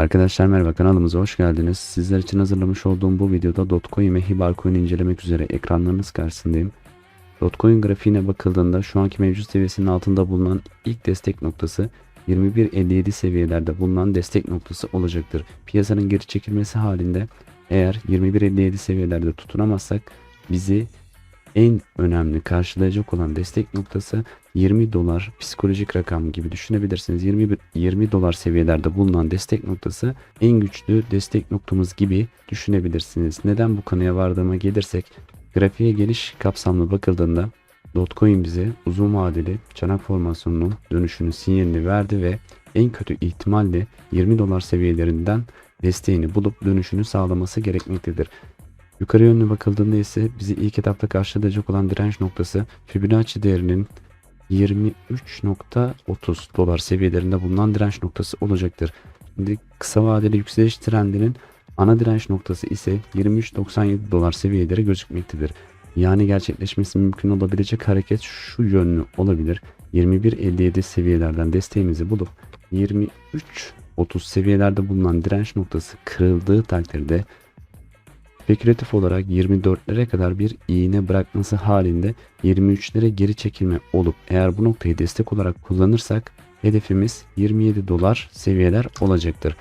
Arkadaşlar merhaba kanalımıza hoş geldiniz. Sizler için hazırlamış olduğum bu videoda Dotcoin ve Hibalcoin incelemek üzere ekranlarınız karşısındayım. Dotcoin grafiğine bakıldığında şu anki mevcut seviyesinin altında bulunan ilk destek noktası 21.57 seviyelerde bulunan destek noktası olacaktır. Piyasanın geri çekilmesi halinde eğer 21.57 seviyelerde tutunamazsak bizi en önemli karşılayacak olan destek noktası 20 dolar psikolojik rakam gibi düşünebilirsiniz. 20, 20 dolar seviyelerde bulunan destek noktası en güçlü destek noktamız gibi düşünebilirsiniz. Neden bu kanıya vardığıma gelirsek grafiğe geniş kapsamlı bakıldığında Dotcoin bize uzun vadeli çanak formasyonunun dönüşünün sinyalini verdi ve en kötü ihtimalle 20 dolar seviyelerinden desteğini bulup dönüşünü sağlaması gerekmektedir. Yukarı yönlü bakıldığında ise bizi ilk etapta karşılayacak olan direnç noktası Fibonacci değerinin 23.30 dolar seviyelerinde bulunan direnç noktası olacaktır. Şimdi kısa vadeli yükseliş trendinin ana direnç noktası ise 23.97 dolar seviyeleri gözükmektedir. Yani gerçekleşmesi mümkün olabilecek hareket şu yönlü olabilir. 21.57 seviyelerden desteğimizi bulup 23.30 seviyelerde bulunan direnç noktası kırıldığı takdirde spekülatif olarak 24'lere kadar bir iğne bırakması halinde 23'lere geri çekilme olup eğer bu noktayı destek olarak kullanırsak hedefimiz 27 dolar seviyeler olacaktır.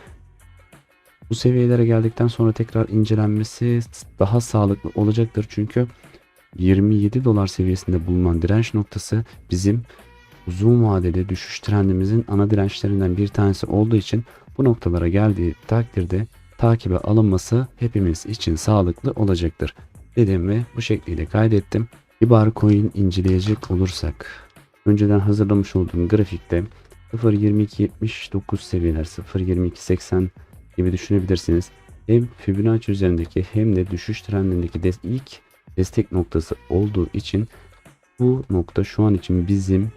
Bu seviyelere geldikten sonra tekrar incelenmesi daha sağlıklı olacaktır çünkü 27 dolar seviyesinde bulunan direnç noktası bizim uzun vadeli düşüş trendimizin ana dirençlerinden bir tanesi olduğu için bu noktalara geldiği takdirde takibe alınması hepimiz için sağlıklı olacaktır. Dedim ve bu şekliyle kaydettim. İbar coin inceleyecek olursak önceden hazırlamış olduğum grafikte 0.2279 seviyeler 0.2280 gibi düşünebilirsiniz. Hem Fibonacci üzerindeki hem de düşüş trendindeki des ilk destek noktası olduğu için bu nokta şu an için bizim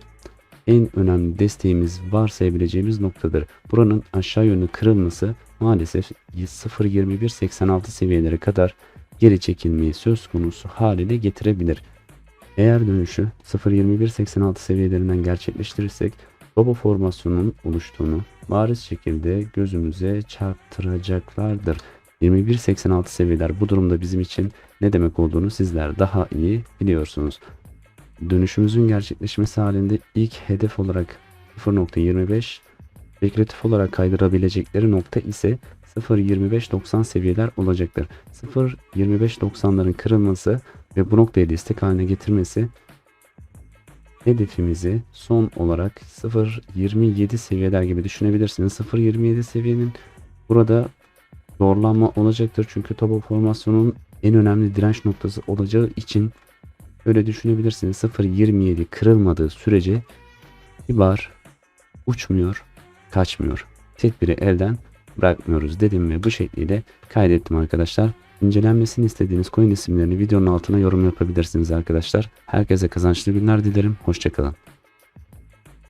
en önemli desteğimiz varsayabileceğimiz noktadır. Buranın aşağı yönlü kırılması maalesef 0.2186 seviyelere kadar geri çekilmeyi söz konusu haline getirebilir. Eğer dönüşü 0.2186 seviyelerinden gerçekleştirirsek Bobo formasyonunun oluştuğunu bariz şekilde gözümüze çarptıracaklardır. 21.86 seviyeler bu durumda bizim için ne demek olduğunu sizler daha iyi biliyorsunuz. Dönüşümüzün gerçekleşmesi halinde ilk hedef olarak 0.25 spekülatif olarak kaydırabilecekleri nokta ise 0.25.90 seviyeler olacaktır. 0.25.90'ların kırılması ve bu noktayı destek haline getirmesi hedefimizi son olarak 0.27 seviyeler gibi düşünebilirsiniz. 0.27 seviyenin burada zorlanma olacaktır. Çünkü tabu formasyonun en önemli direnç noktası olacağı için öyle düşünebilirsiniz. 0.27 kırılmadığı sürece ibar uçmuyor, kaçmıyor. Tedbiri elden bırakmıyoruz dedim ve bu şekliyle kaydettim arkadaşlar. İncelenmesini istediğiniz coin isimlerini videonun altına yorum yapabilirsiniz arkadaşlar. Herkese kazançlı günler dilerim. Hoşçakalın.